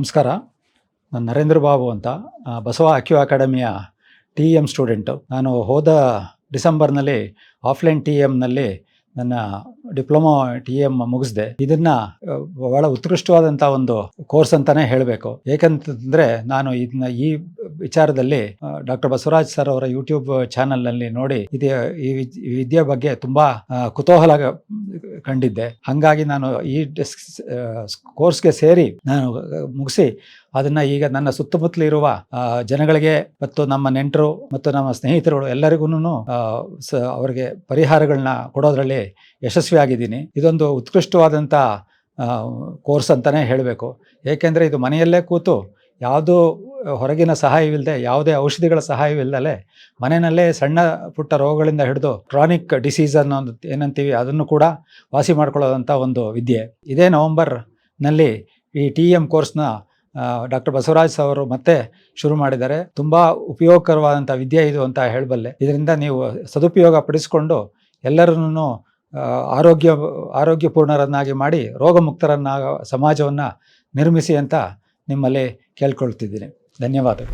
ನಮಸ್ಕಾರ. ನಾನು ನರೇಂದ್ರ ಬಾಬು ಅಂತ. ಬಸವ ಅಕ್ಯೂ ಅಕಾಡೆಮಿಯ ಟಿ ಎಂ ಸ್ಟೂಡೆಂಟು. ನಾನು ಹೋದ ಡಿಸೆಂಬರ್ನಲ್ಲಿ ಆಫ್ಲೈನ್ ಟಿ ಎಮ್ನಲ್ಲಿ ನನ್ನ ಡಿಪ್ಲೊಮಾ ಟಿ ಎಂ ಮುಗಿಸಿದೆ. ಇದನ್ನು ಬಹಳ ಉತ್ಕೃಷ್ಟವಾದಂಥ ಒಂದು ಕೋರ್ಸ್ ಅಂತಲೇ ಹೇಳಬೇಕು. ಏಕೆಂತಂದರೆ, ನಾನು ಇದನ್ನ ಈ ವಿಚಾರದಲ್ಲಿ ಡಾಕ್ಟರ್ ಬಸವರಾಜ್ ಸರ್ ಅವರ ಯೂಟ್ಯೂಬ್ ಚಾನಲ್ನಲ್ಲಿ ನೋಡಿ ಇದೆ, ಈ ವಿದ್- ಈ ವಿದ್ಯೆ ಬಗ್ಗೆ ತುಂಬ ಕುತೂಹಲ ಕಂಡಿದ್ದೆ. ಹಾಗಾಗಿ ನಾನು ಈ ಕೋರ್ಸ್ಗೆ ಸೇರಿ ನಾನು ಮುಗಿಸಿ ಅದನ್ನು ಈಗ ನನ್ನ ಸುತ್ತಮುತ್ತಲಿರುವ ಜನಗಳಿಗೆ ಮತ್ತು ನಮ್ಮ ನೆಂಟರು ಮತ್ತು ನಮ್ಮ ಸ್ನೇಹಿತರುಗಳು ಎಲ್ಲರಿಗೂ ಅವರಿಗೆ ಪರಿಹಾರಗಳನ್ನ ಕೊಡೋದ್ರಲ್ಲಿ ಯಶಸ್ವಿಯಾಗಿದ್ದೀನಿ. ಇದೊಂದು ಉತ್ಕೃಷ್ಟವಾದಂಥ ಕೋರ್ಸ್ ಅಂತಲೇ ಹೇಳಬೇಕು. ಏಕೆಂದರೆ ಇದು ಮನೆಯಲ್ಲೇ ಕೂತು ಯಾವುದೂ ಹೊರಗಿನ ಸಹಾಯವಿಲ್ಲದೆ, ಯಾವುದೇ ಔಷಧಿಗಳ ಸಹಾಯವಿಲ್ಲದೆ ಮನೆಯಲ್ಲೇ ಸಣ್ಣ ಪುಟ್ಟ ರೋಗಗಳಿಂದ ಹಿಡಿದು ಕ್ರಾನಿಕ್ ಡಿಸೀಸ್ ಅನ್ನೋ ಏನಂತೀವಿ, ಅದನ್ನು ಕೂಡ ವಾಸಿ ಮಾಡ್ಕೊಳ್ಳೋದಂಥ ಒಂದು ವಿದ್ಯೆ. ಇದೇ ನವಂಬರ್ನಲ್ಲಿ ಈ ಟಿ ಎಂ ಕೋರ್ಸ್ನ ಡಾಕ್ಟರ್ ಬಸವರಾಜ್ ಅವರು ಮತ್ತೆ ಶುರು ಮಾಡಿದ್ದಾರೆ. ತುಂಬ ಉಪಯೋಗಕರವಾದಂಥ ವಿದ್ಯೆ ಇದು ಅಂತ ಹೇಳಬಲ್ಲೆ. ಇದರಿಂದ ನೀವು ಸದುಪಯೋಗ ಪಡಿಸಿಕೊಂಡು ಎಲ್ಲರನ್ನೂ ಆರೋಗ್ಯ, ಆರೋಗ್ಯಪೂರ್ಣರನ್ನಾಗಿ ಮಾಡಿ ರೋಗಮುಕ್ತರನ್ನಾಗ ಸಮಾಜವನ್ನು ನಿರ್ಮಿಸಿ ಅಂತ ನಿಮ್ಮಲ್ಲಿ ಕೇಳ್ಕೊಳ್ತಿದ್ದೀನಿ. धन्यवाद।